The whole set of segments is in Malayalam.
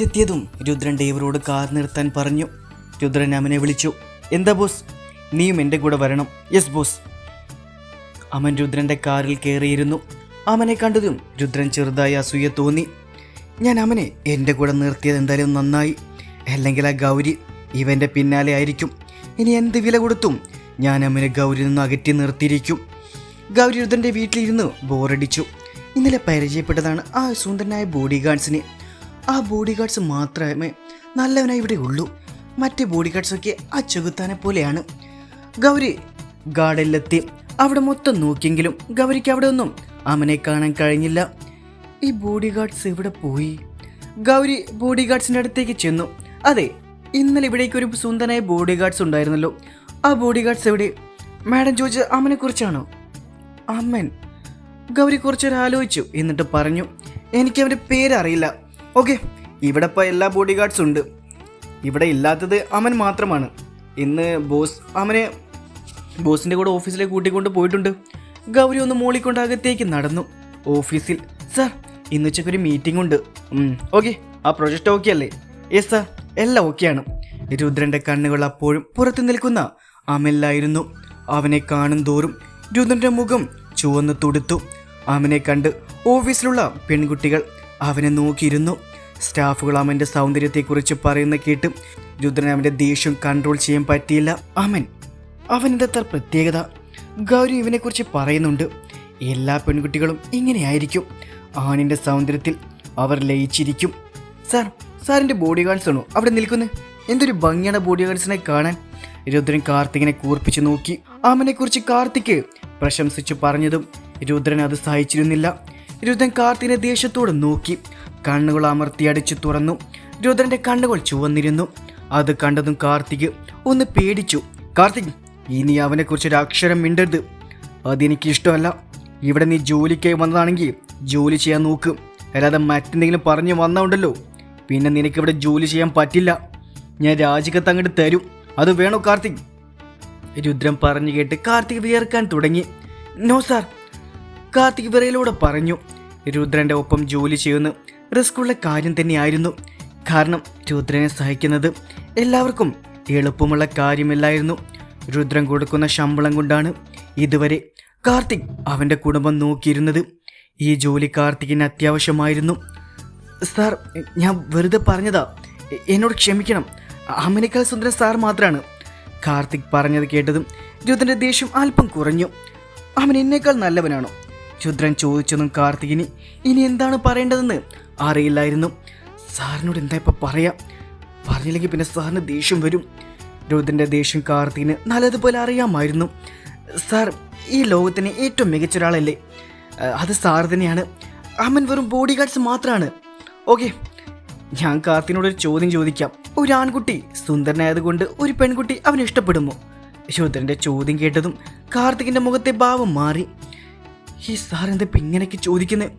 ഗേറ്റ് എത്തിയതും രുദ്രൻ ഡേവറോട് കാർ നിർത്താൻ പറഞ്ഞു. രുദ്രൻ അമനെ വിളിച്ചു എന്താ ബോസ്? നീയും എന്റെ കൂടെ വരണം. Yes boss. അമൻ രുദ്രന്റെ കാറിൽ കയറിയിരുന്നു. അമനെ കണ്ടതും രുദ്രൻ ചെറുതായി അസൂയ തോന്നി. ഞാൻ അമനെ എന്റെ കൂടെ നിർത്തിയത് എന്തായാലും നന്നായി. അല്ലെങ്കിൽ ആ ഗൗരി ഇവന്റെ പിന്നാലെ ആയിരിക്കും. ഇനി എന്ത് വില കൊടുത്തും ഞാൻ അമ്മനെ ഗൗരിയിൽ നിന്ന് അകറ്റി നിർത്തിയിരിക്കും. ഗൗരി രുദ്രന്റെ വീട്ടിലിരുന്ന് ബോറടിച്ചു. ഇന്നലെ പരിചയപ്പെട്ടതാണ് ആ സുന്ദരനായ ബോഡി ഗാർഡ്സിനെ. ആ ബോഡി ഗാർഡ്സ് മാത്രമേ നല്ലവനായി ഇവിടെ ഉള്ളൂ. മറ്റേ ബോഡി ഗാർഡ്സൊക്കെ ആ ചെകുത്താനെ പോലെയാണ്. ഗൗരി ഗാർഡനിലെത്തി. അവിടെ മൊത്തം നോക്കിയെങ്കിലും ഗൗരിക്ക് അവിടെ ഒന്നും അമനെ കാണാൻ കഴിഞ്ഞില്ല. ഈ ബോഡി ഗാർഡ്സ് ഇവിടെ പോയി? ഗൗരി ബോഡി ഗാർഡ്സിന്റെ അടുത്തേക്ക് ചെന്നു. അതെ ഇന്നലെ ഇവിടേക്ക് ഒരു സുന്ദരനായ ബോഡി ഗാർഡ്സ് ഉണ്ടായിരുന്നല്ലോ. ആ ബോഡി ഗാർഡ്സ് എവിടെ? മാഡം ചോദിച്ചത് അമ്മനെ കുറിച്ചാണോ? അമ്മൻ. ഗൗരി കുറച്ചൊരു ആലോചിച്ചു എന്നിട്ട് പറഞ്ഞു എനിക്ക് അവന്റെ പേരറിയില്ല. ഓക്കെ ഇവിടെ ഇപ്പോൾ എല്ലാ ബോഡി ഗാർഡ്സും ഉണ്ട്. ഇവിടെ ഇല്ലാത്തത് അമൻ മാത്രമാണ്. ഇന്ന് ബോസ് അവനെ ബോസിന്റെ കൂടെ ഓഫീസിലേക്ക് കൂട്ടിക്കൊണ്ട് പോയിട്ടുണ്ട്. ഗൗരി ഒന്ന് മോളിക്കൊണ്ട് അകത്തേക്ക് നടന്നു. ഓഫീസിൽ സാർ ഇന്ന് ഉച്ചയ്ക്ക് ഒരു മീറ്റിംഗ് ഉണ്ട്. ഓക്കെ ആ പ്രൊജക്റ്റ് ഓക്കെ അല്ലേ? യെസ് സാർ എല്ലാം ഓക്കെയാണ് രുദ്രന്റെ കണ്ണുകൾ അപ്പോഴും പുറത്തു നിൽക്കുന്ന അമലായിരുന്നു അവനെ കാണും തോറും രുദ്രന്റെ മുഖം ചുവന്ന് തുടുത്തു. അവനെ കണ്ട് ഓഫീസിലുള്ള പെൺകുട്ടികൾ അവനെ നോക്കിയിരുന്നു. സ്റ്റാഫുകൾ അവന്റെ സൗന്ദര്യത്തെക്കുറിച്ച് പറയുന്ന കേട്ട് രുദ്രൻ അവന്റെ ദേഷ്യം കൺട്രോൾ ചെയ്യാൻ പറ്റിയില്ല. അവൻ അവന്റെ അത്ര പ്രത്യേകത? ഗൗരി ഇവനെക്കുറിച്ച് പറയുന്നുണ്ട്. എല്ലാ പെൺകുട്ടികളും ഇങ്ങനെയായിരിക്കും. ആണിന്റെ സൗന്ദര്യത്തിൽ അവർ ലയിച്ചിരിക്കും. സാർ സാറിന്റെ ബോഡി ഗാർഡ്സ് ആണോ അവിടെ നിൽക്കുന്നത് എന്തൊരു ഭംഗിയാണ് ബോഡി ഗാർഡ്സിനെ കാണാൻ? രുദ്രൻ കാർത്തികിനെ കൂർപ്പിച്ചു നോക്കി. അവനെക്കുറിച്ച് കാർത്തിക് പ്രശംസിച്ചു പറഞ്ഞതും രുദ്രൻ അത് സഹിച്ചിരുന്നില്ല. രുദ്രൻ കാർത്തിനെ ദേഷ്യത്തോടെ നോക്കി. കണ്ണുകൾ അമർത്തി അടിച്ചു തുറന്നു. രുദ്രന്റെ കണ്ണുകൾ ചുവന്നിരുന്നു. അത് കണ്ടതും കാർത്തിക് ഒന്ന് പേടിച്ചു. കാർത്തിക് ഇനി അവനെക്കുറിച്ച് ഒരു അക്ഷരം മിണ്ടരുത്. അതെനിക്ക് ഇഷ്ടമല്ല ഇവിടെ നീ ജോലിക്കായി വന്നതാണെങ്കിൽ ജോലി ചെയ്യാൻ നോക്ക്. അല്ലാതെ മറ്റെന്തെങ്കിലും പറഞ്ഞു വന്നുണ്ടല്ലോ പിന്നെ നിനക്കിവിടെ ജോലി ചെയ്യാൻ പറ്റില്ല. ഞാൻ രാജിക്കത്ത് അങ്ങോട്ട് തരും. അത് വേണോ കാർത്തിക്? രുദ്രൻ പറഞ്ഞു കേട്ട് കാർത്തിക് വിയർക്കാൻ തുടങ്ങി. No sir. കാർത്തിക് വിറയിലൂടെ പറഞ്ഞു. രുദ്രന്റെ ഒപ്പം ജോലി ചെയ്യുന്ന റിസ്ക്കുള്ള കാര്യം തന്നെയായിരുന്നു. കാരണം രുദ്രനെ സഹിക്കുന്നത് എല്ലാവർക്കും എളുപ്പമുള്ള കാര്യമില്ലായിരുന്നു. രുദ്രൻ കൊടുക്കുന്ന ശമ്പളം കൊണ്ടാണ് ഇതുവരെ കാർത്തിക് അവന്റെ കുടുംബം നോക്കിയിരുന്നത്. ഈ ജോലി കാർത്തികിന് അത്യാവശ്യമായിരുന്നു. സാർ ഞാൻ വെറുതെ പറഞ്ഞതാ. എന്നോട് ക്ഷമിക്കണം. അമ്മനേക്കാൾ സുന്ദരൻ സാർ മാത്രമാണ് കാർത്തിക് പറഞ്ഞത് കേട്ടതും രുദ്രന്റെ ദേഷ്യം അല്പം കുറഞ്ഞു. അവൻ എന്നേക്കാൾ നല്ലവനാണോ? രുദ്രൻ ചോദിച്ചതും കാർത്തികിന് ഇനി എന്താണ് പറയേണ്ടതെന്ന് അറിയില്ലായിരുന്നു. സാറിനോട് എന്താ ഇപ്പം പറയാം? പറഞ്ഞില്ലെങ്കിൽ പിന്നെ സാറിന് ദേഷ്യം വരും. രുദ്രന്റെ ദേഷ്യം കാർത്തികിന് നല്ലതുപോലെ അറിയാമായിരുന്നു. സാർ ഈ ലോകത്തിന് ഏറ്റവും മികച്ച ഒരാളല്ലേ അത് സാർ തന്നെയാണ്. അമ്മൻ വെറും ബോഡി ഗാർഡ്സ് മാത്രമാണ് ഓക്കെ ഞാൻ കാർത്തിനോട് ഒരു ചോദ്യം ചോദിക്കാം. ഒരു ആൺകുട്ടി സുന്ദരനായതുകൊണ്ട് ഒരു പെൺകുട്ടി അവനെ ഇഷ്ടപ്പെടുമോ? രുദ്രന്റെ ചോദ്യം കേട്ടതും കാർത്തികിന്റെ മുഖത്തെ ഭാവം മാറി. ഈ സാർ എന്താ ഇപ്പൊ ഇങ്ങനെയൊക്കെ ചോദിക്കുന്നത്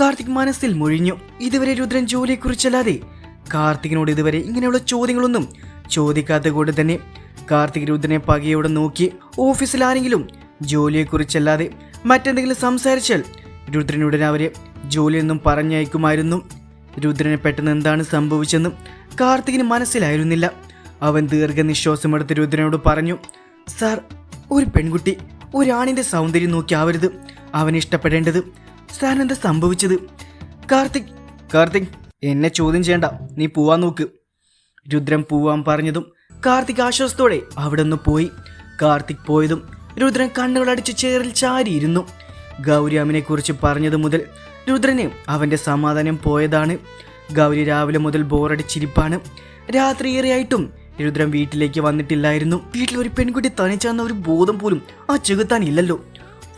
കാർത്തിക് മനസ്സിൽ മുഴിഞ്ഞു. ഇതുവരെ രുദ്രൻ ജോലിയെക്കുറിച്ചല്ലാതെ കാർത്തികിനോട് ഇതുവരെ ഇങ്ങനെയുള്ള ചോദ്യങ്ങളൊന്നും ചോദിക്കാത്ത കൊണ്ട് തന്നെ കാർത്തിക് രുദ്രനെ പകയോടെ നോക്കി ഓഫീസിൽ ആരെങ്കിലും ജോലിയെക്കുറിച്ചല്ലാതെ മറ്റെന്തെങ്കിലും സംസാരിച്ചാൽ രുദ്രനുടൻ അവരെ ജോലിയൊന്നും പറഞ്ഞയക്കുമായിരുന്നു. രുദ്രന് പെട്ടെന്ന് എന്താണ് സംഭവിച്ചെന്നും കാർത്തികിന് മനസ്സിലായിരുന്നില്ല. അവൻ ദീർഘനിശ്വാസമെടുത്ത് രുദ്രനോട് പറഞ്ഞു സാർ ഒരു പെൺകുട്ടി ഒരാണിന്റെ സൗന്ദര്യം നോക്കിയാവരുത് അവനെ ഇഷ്ടപ്പെടേണ്ടത് സാർ എന്താ സംഭവിച്ചത്. കാർത്തിക് കാർത്തിക് എന്നെ ചോദ്യം ചെയ്യണ്ട. നീ പോവാൻ നോക്ക്. രുദ്രൻ പോവാൻ പറഞ്ഞതും കാർത്തിക് ആശ്വാസത്തോടെ അവിടെ നിന്ന് പോയി. കാർത്തിക് പോയതും രുദ്രൻ കണ്ണുകളടിച്ച് ചേറിൽ ചാരിയിരുന്നു. ഗൗരി കുറിച്ച് പറഞ്ഞത് മുതൽ രുദ്രന് അവന്റെ സമാധാനം പോയതാണ്. ഗൗരി രാവിലെ മുതൽ ബോറടിച്ചിരിപ്പാണ്. രാത്രി ഏറെയായിട്ടും രുദ്രൻ വീട്ടിലേക്ക് വന്നിട്ടില്ലായിരുന്നു. വീട്ടിൽ ഒരു പെൺകുട്ടി തനിച്ചാന്ന ഒരു ബോധം പോലും ആ ചെകുത്താൻ ഇല്ലല്ലോ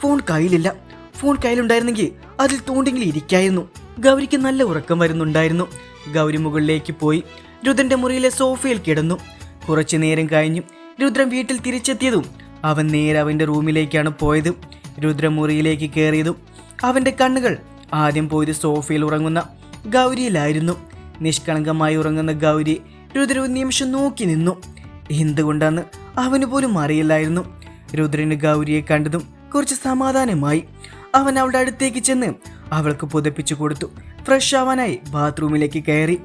ഫോൺ കയ്യിലില്ല. ഫോൺ കയ്യിലുണ്ടായിരുന്നെങ്കിൽ അതിൽ തോണ്ടെങ്കിൽ ഇരിക്കായിരുന്നു. ഗൗരിക്ക് നല്ല ഉറക്കം വരുന്നുണ്ടായിരുന്നു. ഗൗരി മുകളിലേക്ക് പോയി രുദ്രന്റെ മുറിയിലെ സോഫയിൽ കിടന്നു. കുറച്ചു നേരം കഴിഞ്ഞു. രുദ്രൻ വീട്ടിൽ തിരിച്ചെത്തിയതും അവൻ നേരെ അവന്റെ റൂമിലേക്കാണ് പോയത്. രുദ്രൻ മുറിയിലേക്ക് കയറിയതും അവന്റെ കണ്ണുകൾ ആദ്യം പോയത് സോഫയിൽ ഉറങ്ങുന്ന ഗൗരിയിലായിരുന്നു. നിഷ്കളങ്കമായി ഉറങ്ങുന്ന ഗൗരി രുദ്ര ഒരു നിമിഷം നോക്കി നിന്നു. എന്തുകൊണ്ടാന്ന് അവന് പോലും അറിയില്ലായിരുന്നു. രുദ്രന് ഗൗരിയെ കണ്ടതും കുറച്ച് സമാധാനമായി. അവൻ അവളുടെ അടുത്തേക്ക് ചെന്ന് അവൾക്ക് പുതപ്പിച്ചു കൊടുത്തു. ഫ്രഷ് ആവാനായി ബാത്റൂമിലേക്ക് കയറി.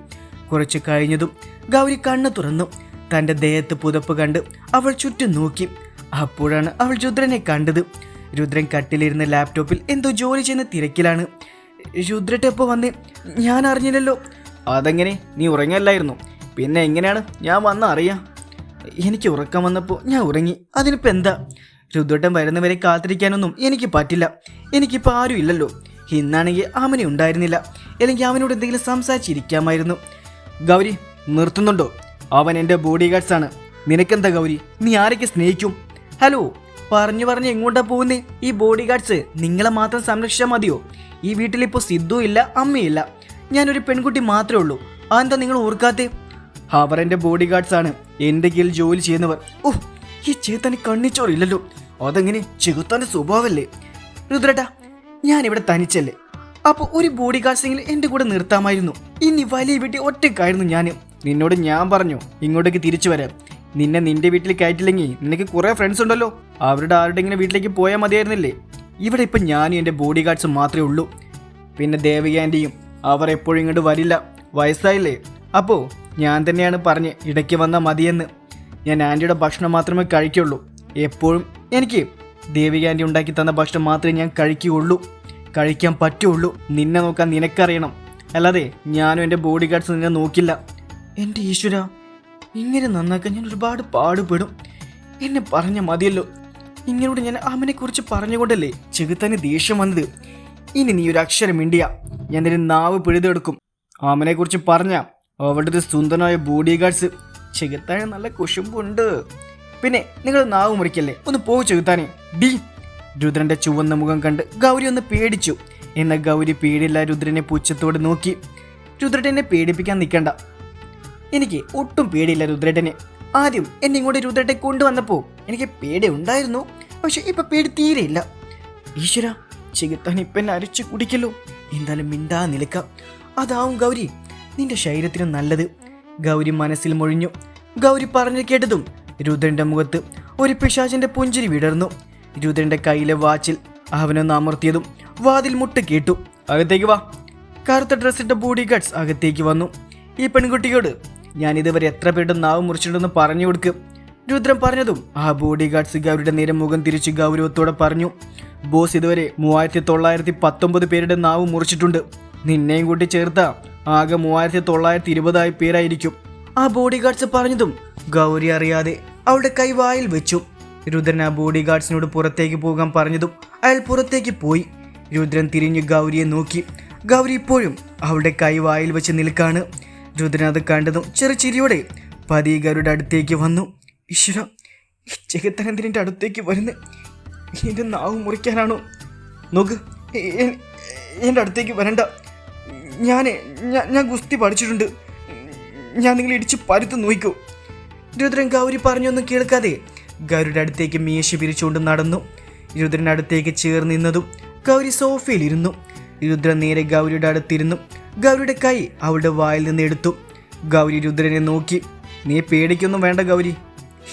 കുറച്ച് കഴിഞ്ഞതും ഗൗരി കണ്ണു തുറന്നു. തന്റെ ദേഹത്ത് പുതപ്പ് കണ്ട് അവൾ ചുറ്റും നോക്കി. അപ്പോഴാണ് അവൾ രുദ്രനെ കണ്ടത്. രുദ്രൻ കട്ടിലിരുന്ന ലാപ്ടോപ്പിൽ എന്തോ ജോലി ചെയ്യുന്ന തിരക്കിലാണ്. രുദ്രട്ടെപ്പോ വന്ന് ഞാൻ അറിഞ്ഞില്ലല്ലോ. അതെങ്ങനെ? നീ ഉറങ്ങല്ലായിരുന്നു പിന്നെ എങ്ങനെയാണ്? ഞാൻ വന്ന അറിയാം. എനിക്ക് ഉറക്കം വന്നപ്പോൾ ഞാൻ ഉറങ്ങി. അതിനിപ്പോൾ എന്താ? രുദ്രട്ടൻ വരുന്നവരെ കാത്തിരിക്കാനൊന്നും എനിക്ക് പറ്റില്ല. എനിക്കിപ്പോൾ ആരും ഇല്ലല്ലോ. ഇന്നാണെങ്കിൽ അവനെ ഉണ്ടായിരുന്നില്ല. അല്ലെങ്കിൽ അവനോട് എന്തെങ്കിലും സംസാരിച്ചിരിക്കാമായിരുന്നു. ഗൗരി നിർത്തുന്നുണ്ടോ? അവൻ എന്റെ ബോഡി ഗാർഡ്സ് ആണ്. നിനക്കെന്താ ഗൗരി? നീ ആരൊക്കെ സ്നേഹിക്കും? ഹലോ പറഞ്ഞു പറഞ്ഞ് എങ്ങോട്ടാ പോകുന്നേ? ഈ ബോഡി ഗാർഡ്സ് നിങ്ങളെ മാത്രം സംരക്ഷിച്ചാൽ മതിയോ? ഈ വീട്ടിലിപ്പോൾ സിദ്ധു ഇല്ല അമ്മയില്ല ഞാനൊരു പെൺകുട്ടി മാത്രമേ ഉള്ളൂ. അതെന്താ നിങ്ങൾ ഓർക്കാത്തേ? അവർ എന്റെ ബോഡി ഗാർഡ്സ് ആണ്. എന്റെ കീഴിൽ ജോലി ചെയ്യുന്നവർ. ഓ ഈ ചേത്താന് കണ്ണിച്ചോറില്ലല്ലോ. അതെങ്ങനെ? ചെകുത്താന്റെ സ്വഭാവമല്ലേ രുദ്രട്ടാ ഞാനിവിടെ തനിച്ചല്ലേ. അപ്പോൾ ഒരു ബോഡി ഗാർഡ്സെങ്കിലും എന്റെ കൂടെ നിർത്താമായിരുന്നു. ഇനി വലിയ വീട്ടിൽ ഒറ്റക്കായിരുന്നു ഞാൻ നിന്നോട് ഞാൻ പറഞ്ഞു ഇങ്ങോട്ടേക്ക് തിരിച്ചു വരാം നിന്നെ നിന്റെ വീട്ടിൽ കയറ്റില്ലെങ്കിൽ നിനക്ക് കുറേ ഫ്രണ്ട്സ് ഉണ്ടല്ലോ. അവരുടെ ഇങ്ങനെ വീട്ടിലേക്ക് പോയാൽ മതിയായിരുന്നില്ലേ? ഇവിടെ ഇപ്പം ഞാനും എന്റെ ബോഡി ഗാർഡ്സും മാത്രമേ ഉള്ളൂ. പിന്നെ ദേവിക അവർ എപ്പോഴും ഇങ്ങോട്ട് വരില്ല. വയസ്സായില്ലേ? അപ്പോൾ ഞാൻ തന്നെയാണ് പറഞ്ഞ് ഇടയ്ക്ക് വന്നാൽ മതിയെന്ന്. ഞാൻ ആന്റിയുടെ ഭക്ഷണം മാത്രമേ കഴിക്കുള്ളൂ. എപ്പോഴും എനിക്ക് ദേവിക ആന്റി ഉണ്ടാക്കി തന്ന ഭക്ഷണം മാത്രമേ ഞാൻ കഴിക്കുകയുള്ളൂ. കഴിക്കാൻ പറ്റുള്ളൂ. നിന്നെ നോക്കാൻ നിനക്കറിയണം. അല്ലാതെ ഞാനും എന്റെ ബോഡി ഗാർഡ്സ് നിന്നെ നോക്കില്ല. എന്റെ ഈശ്വര ഇങ്ങനെ നന്നാക്കാൻ ഞാൻ ഒരുപാട് പാടുപെടും. എന്നെ പറഞ്ഞ മതിയല്ലോ. ഇങ്ങനോട് ഞാൻ അമ്മനെക്കുറിച്ച് കുറിച്ച് പറഞ്ഞുകൊണ്ടല്ലേ ചെകുത്താന് ദേഷ്യം വന്നത്. ഇനി നീ ഒരു അക്ഷരം മിണ്ടിയ. ഞാൻ നാവ് പിഴുതെടുക്കും. ആമനെക്കുറിച്ച് പറഞ്ഞാൽ പറഞ്ഞ അവളുടെ ഒരു സുന്ദരനായ ബോഡി ഗാർഡ്സ് ചെകുത്താന് നല്ല കുശുമ്പുണ്ട്. പിന്നെ നിങ്ങൾ നാവ് മുറിക്കല്ലേ? ഒന്ന് പോകും ചെകുത്താനെ. ഡി രുദ്രന്റെ ചുവന്ന മുഖം കണ്ട് ഗൗരി ഒന്ന് പേടിച്ചു. എന്ന ഗൗരി പേടില്ല രുദ്രനെ പുച്ഛത്തോട് നോക്കി. രുദ്രനെ പേടിപ്പിക്കാൻ നിൽക്കണ്ട. എനിക്ക് ഒട്ടും പേടിയില്ല രുദ്രേട്ടനെ ആദ്യം എന്നെ ഇങ്ങോട്ട് രുദ്രട്ടെ കൊണ്ടുവന്നപ്പോൾ എനിക്ക് പേടി ഉണ്ടായിരുന്നു. പക്ഷെ ഇപ്പൊ പേടി തീരെയില്ല ഈശ്വര ചെകുത്താൻ ഇപ്പം എന്നെ അരച്ചു കുടിക്കല്ലോ. എന്തായാലും മിണ്ടാ നിൽക്കാം. അതാവും ഗൗരി. നിന്റെ ശരീരത്തിന് നല്ലത്. ഗൗരി മനസ്സിൽ മൊഴിഞ്ഞു. ഗൗരി പറഞ്ഞു കേട്ടതും രുദ്രന്റെ മുഖത്ത് ഒരു പിശാചിന്റെ പുഞ്ചിരി വിടർന്നു. രുദ്രന്റെ കയ്യിലെ വാച്ചിൽ അവനൊന്ന് അമർത്തിയതും വാതിൽ മുട്ട് കേട്ടു. അകത്തേക്ക് വാ. കറുത്ത ഡ്രസ്സിന്റെ ബോഡി ഗാർഡ്സ് അകത്തേക്ക് വന്നു. ഈ പെൺകുട്ടിയോട് ഞാൻ ഇതുവരെ എത്ര പേരുടെ നാവ് മുറിച്ചിട്ടുണ്ടെന്ന് പറഞ്ഞു കൊടുക്കും. രുദ്രൻ പറഞ്ഞതും ആ ബോഡി ഗാർഡ്സ് ഗൗരിയുടെ നേരെ മുഖം തിരിച്ച് ഗൗരവത്തോടെ പറഞ്ഞു ബോസ് ഇതുവരെ മൂവായിരത്തി തൊള്ളായിരത്തി പത്തൊമ്പത് പേരുടെ നാവ് മുറിച്ചിട്ടുണ്ട്. നിന്നെയും കൂട്ടി ചേർത്ത ആകെ മൂവായിരത്തി തൊള്ളായിരത്തി ഇരുപതായി പേരായിരിക്കും. ആ ബോഡി ഗാർഡ്സ് പറഞ്ഞതും ഗൗരി അറിയാതെ അവളുടെ കൈ വായിൽ വെച്ചു. രുദ്രൻ ആ ബോഡി ഗാർഡ്സിനോട് പുറത്തേക്ക് പോകാൻ പറഞ്ഞതും അയാൾ പുറത്തേക്ക് പോയി. രുദ്രൻ തിരിഞ്ഞ് ഗൗരിയെ നോക്കി. ഗൗരി ഇപ്പോഴും അവളുടെ കൈ വായിൽ വെച്ച് നിൽക്കാണ്. രുദ്രൻ അത് കണ്ടതും ചെറു ചിരിയോടെ പതിയെ ഗൗരിയുടെ അടുത്തേക്ക് വന്നു. ഈശ്വര ഈ അടുത്തേക്ക് വരുന്ന? എന്റെ നാവ് മുറിക്കാനാണോ? നോക്ക് എന്റെ അടുത്തേക്ക് വരണ്ട. ഞാൻ ഞാൻ ഗുസ്തി പഠിച്ചിട്ടുണ്ട്. ഞാൻ നിങ്ങളെ ഇടിച്ച് പരുത്ത് നോക്കൂ രുദ്രൻ ഗൗരി പറഞ്ഞൊന്നും കേൾക്കാതെ ഗൗരിയുടെ അടുത്തേക്ക് മീശ പിരിച്ചുകൊണ്ട് നടന്നു. രുദ്രന്റെ അടുത്തേക്ക് ചേർന്ന് നിന്നതും ഗൗരി സോഫയിലിരുന്നു രുദ്രൻ നേരെ ഗൗരിയുടെ അടുത്തിരുന്നു. ഗൗരിയുടെ കൈ അവളുടെ വായിൽ നിന്ന് എടുത്തു. ഗൗരി രുദ്രനെ നോക്കി. നീ പേടിക്കൊന്നും വേണ്ട ഗൗരി.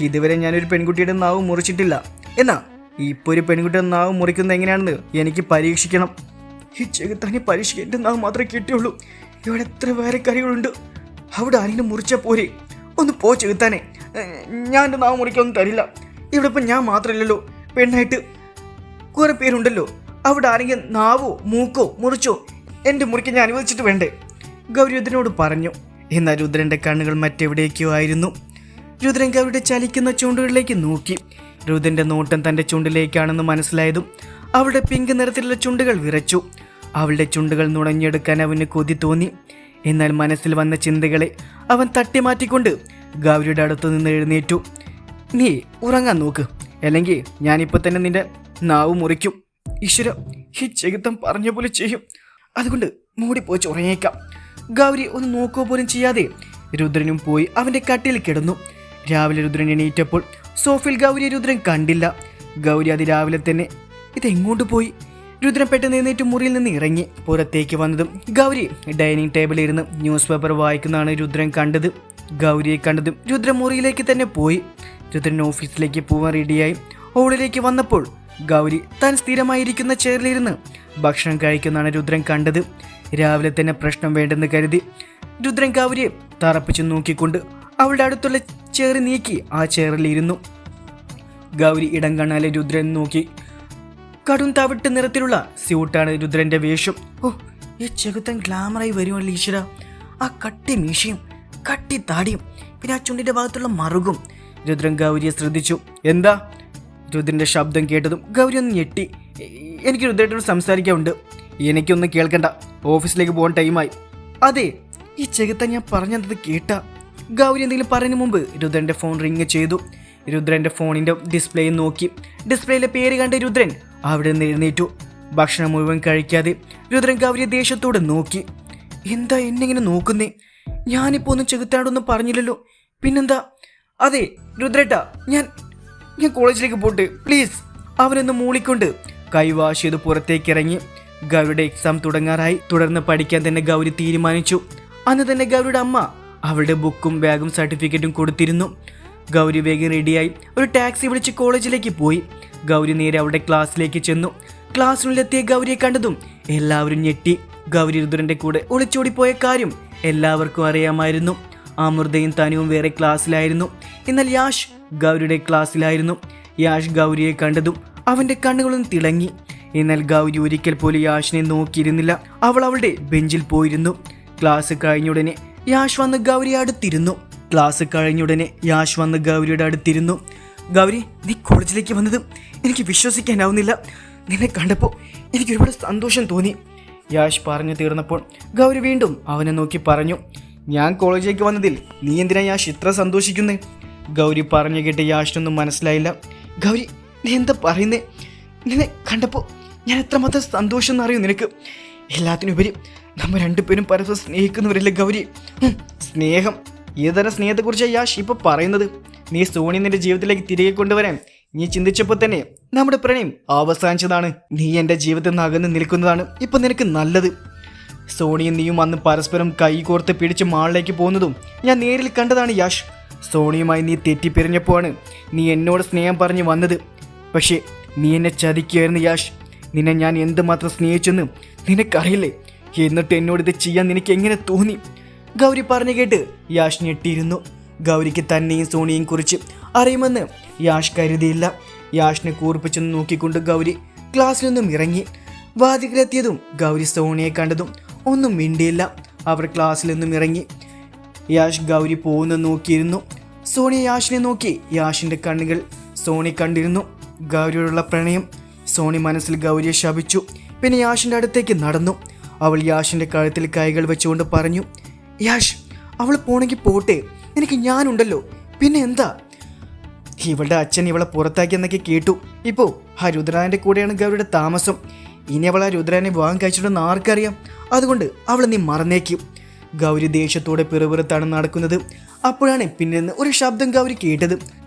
ഇതുവരെ ഞാനൊരു പെൺകുട്ടിയുടെ നാവ് മുറിച്ചിട്ടില്ല. എന്നാ ഇപ്പോൾ ഒരു പെൺകുട്ടിയുടെ നാവ് മുറിക്കുന്നത് എങ്ങനെയാണെന്ന് എനിക്ക് പരീക്ഷിക്കണം. ഈ ചെകുത്താനെ പരീക്ഷിക്കാൻ എന്റെ നാവ് മാത്രമേ കിട്ടിയുള്ളൂ. ഇവിടെ എത്ര വേറെ കറികളുണ്ട് അവിടെ ആരെങ്കിലും മുറിച്ചാൽ പോരെ. ഒന്ന് പോ ചെകുത്താനെ. ഞാൻ എന്റെ നാവ് മുറിക്കൊന്നും തരില്ല. ഇവിടെ ഇപ്പം ഞാൻ മാത്രമല്ലല്ലോ. പെണ്ണായിട്ട് കുറെ പേരുണ്ടല്ലോ. അവിടെ ആരെങ്കിലും നാവോ മൂക്കോ മുറിച്ചോ എന്റെ മുറിക്ക് ഞാൻ അനുവദിച്ചിട്ട് വേണ്ടേ? ഗൗരി രുദ്രനോട് പറഞ്ഞു. എന്നാൽ രുദ്രന്റെ കണ്ണുകൾ മറ്റെവിടേക്കോ ആയിരുന്നു. രുദ്രൻ ഗൗരിയുടെ ചലിക്കുന്ന ചൂണ്ടുകളിലേക്ക് നോക്കി. രുദ്രന്റെ നോട്ടം തന്റെ ചൂണ്ടിലേക്കാണെന്ന് മനസ്സിലായതും അവളുടെ പിങ്ക് നിറത്തിലുള്ള ചുണ്ടുകൾ വിറച്ചു. അവളുടെ ചുണ്ടുകൾ നുണഞ്ഞെടുക്കാൻ അവന് കൊതി തോന്നി. എന്നാൽ മനസ്സിൽ വന്ന ചിന്തകളെ അവൻ തട്ടിമാറ്റിക്കൊണ്ട് ഗൗരിയുടെ അടുത്തു നിന്ന് എഴുന്നേറ്റു. നീ ഉറങ്ങാൻ നോക്ക്. അല്ലെങ്കിൽ ഞാനിപ്പോൾ തന്നെ നിന്റെ നാവ് മുറിക്കും. ഈശ്വര ഈ ചെകുത്തം പറഞ്ഞ പോലെ ചെയ്യും. അതുകൊണ്ട് മൂടിപ്പോച്ച് ഉറങ്ങിയേക്കാം. ഗൗരി ഒന്ന് നോക്കുക പോലും ചെയ്യാതെ രുദ്രനും പോയി അവന്റെ കട്ടിൽ കിടന്നു. രാവിലെ രുദ്രൻ എണീറ്റപ്പോൾ സോഫിൽ ഗൗരി രുദ്രൻ കണ്ടില്ല. ഗൗരി അത് രാവിലെ തന്നെ ഇതെങ്ങോട്ട് പോയി? രുദ്രൻ പെട്ടെന്ന് എഴുന്നേറ്റ് മുറിയിൽ നിന്ന് ഇറങ്ങി. പുറത്തേക്ക് വന്നതും ഗൗരി ഡൈനിങ് ടേബിളിൽ ഇരുന്ന് ന്യൂസ് പേപ്പർ വായിക്കുന്നതാണ് രുദ്രൻ കണ്ടത്. ഗൗരിയെ കണ്ടതും രുദ്രൻ മുറിയിലേക്ക് തന്നെ പോയി. രുദ്രൻ ഓഫീസിലേക്ക് പോകാൻ റെഡിയായി. ഹോളിലേക്ക് വന്നപ്പോൾ ഗൗരി താൻ സ്ഥിരമായിരിക്കുന്ന ചെയറിലിരുന്ന് ഭക്ഷണം കഴിക്കുന്നതാണ് രുദ്രൻ കണ്ടത്. രാവിലെ തന്നെ പ്രശ്നം വേണ്ടെന്ന് കരുതി രുദ്രൻ ഗൗരിയെ തറപ്പിച്ച് നോക്കിക്കൊണ്ട് അവളുടെ അടുത്തുള്ള ചെയർ നീക്കി ആ ചേറിലിരുന്നു ഗൗരി ഇടം കണ്ണാലെ രുദ്രൻ നോക്കി കടും തവിട്ട് നിറത്തിലുള്ള സ്യൂട്ടാണ് രുദ്രന്റെ വേഷം. ഓ ഈ ചെകുത്തൻ ഗ്ലാമറായി വരുമല്ലോ ഈശ്വര. ആ കട്ടി മീശയും കട്ടി താടിയും പിന്നെ ആ ചുണ്ടിന്റെ ഭാഗത്തുള്ള മറുകും. രുദ്രൻ ഗൗരിയെ ശ്രദ്ധിച്ചു. എന്താ? രുദ്രന്റെ ശബ്ദം കേട്ടതും ഗൗരി ഒന്ന് ഞെട്ടി. "എ- എനിക്ക് രുദ്രനോട് സംസാരിക്കാനുണ്ട്. എനിക്കൊന്നും കേൾക്കണ്ട. ഓഫീസിലേക്ക് പോകാൻ ടൈമായി. അതെ ഈ ചെകുത്തൻ ഞാൻ പറഞ്ഞത് കേട്ട. ഗൗരി എന്തെങ്കിലും പറയുന്നതിന് മുമ്പ് രുദ്രന്റെ ഫോൺ റിങ് ചെയ്തു. രുദ്രന്റെ ഫോണിന്റെ ഡിസ്പ്ലേ നോക്കി. ഡിസ്പ്ലേയിലെ പേര് കണ്ട രുദ്രൻ അവിടെ നിന്ന് എഴുന്നേറ്റു. ഭക്ഷണം മുഴുവൻ കഴിക്കാതെ രുദ്രൻ ഗൗരിയെ ദേഷ്യത്തോടെ നോക്കി. എന്താ എന്നെ ഇങ്ങനെ നോക്കുന്നേ? ഞാനിപ്പോ ഒന്നും ചെകുത്താണ്ടൊന്നും പറഞ്ഞില്ലല്ലോ. പിന്നെന്താ? അതെ രുദ്രേട്ട ഞാൻ ഞാൻ കോളേജിലേക്ക് പോട്ടെ. പ്ലീസ് അവനൊന്ന് മൂളിക്കൊണ്ട്. കൈവാഷ് ചെയ്ത് പുറത്തേക്ക് ഇറങ്ങി. ഗൗരിയുടെ എക്സാം തുടങ്ങാറായി. തുടർന്ന് പഠിക്കാൻ തന്നെ ഗൗരി തീരുമാനിച്ചു. അന്ന് തന്നെ ഗൗരിയുടെ അമ്മ അവളുടെ ബുക്കും ബാഗും സർട്ടിഫിക്കറ്റും കൊടുത്തിരുന്നു. ഗൗരി വേഗം റെഡിയായി ഒരു ടാക്സി വിളിച്ച് കോളേജിലേക്ക് പോയി. ഗൗരി നേരെ അവളുടെ ക്ലാസ്സിലേക്ക് ചെന്നു. ക്ലാസ് റൂമിലെത്തിയ ഗൗരിയെ കണ്ടതും എല്ലാവരും ഞെട്ടി. ഗൗരി രുദ്രന്റെ കൂടെ ഒളിച്ചോടിപ്പോയ കാര്യം എല്ലാവർക്കും അറിയാമായിരുന്നു. അമൃതയും തനുവും വേറെ ക്ലാസ്സിലായിരുന്നു. എന്നാൽ യാഷ് ഗൗരിയുടെ ക്ലാസ്സിലായിരുന്നു. യാഷ് ഗൗരിയെ കണ്ടതും അവന്റെ കണ്ണുകളും തിളങ്ങി. എന്നാൽ ഗൗരി ഒരിക്കൽ പോലും യാഷിനെ നോക്കിയിരുന്നില്ല. അവൾ അവളുടെ ബെഞ്ചിൽ പോയിരുന്നു. ക്ലാസ് കഴിഞ്ഞുടനെ യാഷ് വന്ന് ഗൗരിയെ അടുത്തിരുന്നു. ക്ലാസ് കഴിഞ്ഞുടനെ യാഷ് വന്ന് ഗൗരിയുടെ അടുത്തിരുന്നു. ഗൗരി നീ കോളേജിലേക്ക് വന്നത്? എനിക്ക് വിശ്വസിക്കാനാവുന്നില്ല. നിന്നെ കണ്ടപ്പോൾ എനിക്ക് ഒരുപാട് സന്തോഷം തോന്നി. യാഷ് പറഞ്ഞു തീർന്നപ്പോൾ ഗൗരി വീണ്ടും അവനെ നോക്കി പറഞ്ഞു ഞാൻ കോളേജിലേക്ക് വന്നതിൽ നീ എന്തിനാ യാഷ് ഇത്ര സന്തോഷിക്കുന്നേ? ഗൗരി പറഞ്ഞു കേട്ട് യാഷിനൊന്നും മനസ്സിലായില്ല. ഗൗരി നീ എന്താ പറയുന്നേ? നിന്നെ കണ്ടപ്പോൾ ഞാൻ എത്രമാത്രം സന്തോഷം എന്നറിയും നിനക്ക്? എല്ലാത്തിനുപരി നമ്മൾ രണ്ടുപേരും പരസ്പരം സ്നേഹിക്കുന്നവരല്ലേ ഗൗരി? ഹും, സ്നേഹം ഏതുതരം സ്നേഹത്തെക്കുറിച്ചാണ് യാഷ് ഇപ്പോൾ പറയുന്നത്? നീ സോണി നിന്റെ ജീവിതത്തിലേക്ക് തിരികെ കൊണ്ടുവരാൻ നീ ചിന്തിച്ചപ്പോൾ തന്നെ നമ്മുടെ പ്രണയം അവസാനിച്ചതാണ്. നീ എന്റെ ജീവിതത്തിൽ നിന്ന് അകന്ന് നിൽക്കുന്നതാണ് ഇപ്പം നിനക്ക് നല്ലത്. സോണിയും നീയും അന്ന് പരസ്പരം കൈ കോർത്ത് പിടിച്ച് മാളിലേക്ക് പോകുന്നതും ഞാൻ നേരിൽ കണ്ടതാണ് യാഷ് സോണിയുമായി നീ തെറ്റിപ്പിരിഞ്ഞപ്പോഴാണ് നീ എന്നോട് സ്നേഹം പറഞ്ഞ് വന്നത്. പക്ഷേ നീ എന്നെ ചതിക്കുകയായിരുന്നു യാഷ് നിന്നെ ഞാൻ എന്തുമാത്രം സ്നേഹിച്ചെന്ന് നിനക്കറിയില്ലേ? എന്നിട്ട് എന്നോട് ഇത് ചെയ്യാൻ നിനക്ക് എങ്ങനെ തോന്നി? ഗൗരി പറഞ്ഞു കേട്ട്. യാഷ് ഞെട്ടിയിരുന്നു ഗൗരിക്ക് തന്നെയും സോണിയെയും കുറിച്ച് അറിയുമെന്ന് യാഷ് കരുതിയില്ല. യാഷിനെ കൂർപ്പിച്ചൊന്ന് നോക്കിക്കൊണ്ട് ഗൗരി ക്ലാസ്സിൽ നിന്നും ഇറങ്ങി. വാതിക്കലെത്തിയതും ഗൗരി സോണിയെ കണ്ടതും ഒന്നും മിണ്ടിയില്ല. അവർ ക്ലാസ്സിൽ നിന്നും ഇറങ്ങി. യാഷ് ഗൗരി പോകുന്ന നോക്കിയിരുന്നു. സോണി യാഷിനെ നോക്കി യാഷിന്റെ കണ്ണുകൾ സോണി കണ്ടിരുന്നു. ഗൗരിയോടുള്ള പ്രണയം. സോണി മനസ്സിൽ ഗൗരിയെ ശപിച്ചു. പിന്നെ യാഷിന്റെ അടുത്തേക്ക് നടന്നു. അവൾ യാഷിന്റെ കഴുത്തിൽ കൈകൾ വെച്ചുകൊണ്ട് പറഞ്ഞു യാഷ് അവൾ പോണെങ്കിൽ പോട്ടെ. എനിക്ക് ഞാനുണ്ടല്ലോ. പിന്നെ എന്താ? ഇവളുടെ അച്ഛൻ ഇവളെ പുറത്താക്കിയെന്നൊക്കെ കേട്ടു. ഇപ്പോൾ ആ രുദ്രാന്റെ കൂടെയാണ് ഗൗരിയുടെ താമസം. ഇനി അവൾ ആ രുദ്രാനെ വിവാഹം കഴിച്ചിട്ടുണ്ടെന്ന് ആർക്കറിയാം? അതുകൊണ്ട് അവൾ നീ മറന്നേക്കും. ഗൗരി ദേഷ്യത്തോടെ പിറുപിറുത്താണ് നടക്കുന്നത്. അപ്പോഴാണ് നിന്ന് ഒരു ശബ്ദം ഗൗരി കേട്ടത്.